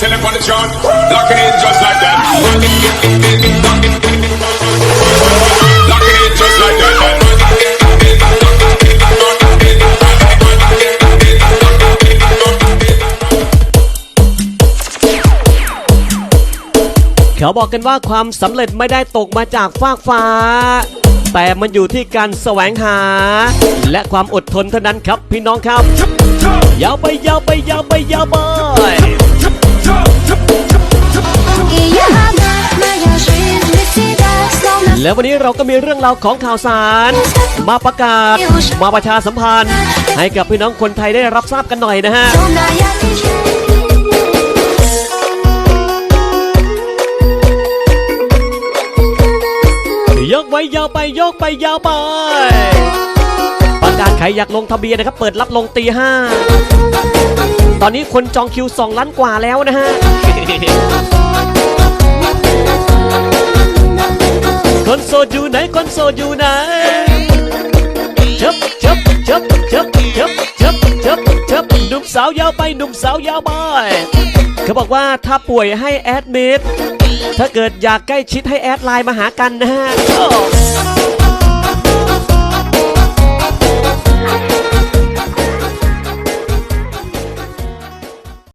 Tell them on the chart, lock it in just like that. Lock it in just like that. เขาบอกกันว่าความสำเร็จไม่ได้ตกมาจากฟากฟ้า แต่มันอยู่ที่การแสวงหา และความอดทนเท่านั้นครับพี่น้องครับยาวไปยาวไปยาวไปยาวไป และวันนี้เราก็มีเรื่องราวของข่าวสาร มาประกาศ มาประชาสัมพันธ์ ให้กับพี่น้องคนไทยได้รับทราบกันหน่อยนะฮะยกไว้ยาวไปยกไปยาวไป ประกาศใครอยากลงทะเบียนนะครับ เปิดรับลงตีห้าตอนนี้คนจองคิว 2 ล้านกว่าแล้วนะฮะ สดอยู่ไหนคนโสดอยู่ไหนจับจับจับจับจับจับจับจับหนุ่มสาวยาวไปหนุ่มสาวยาวไปเขาบอกว่าถ้าป่วยให้แอดมิดถ้าเกิดอยากใกล้ชิดให้แอดไลน์มาหากันนะฮะ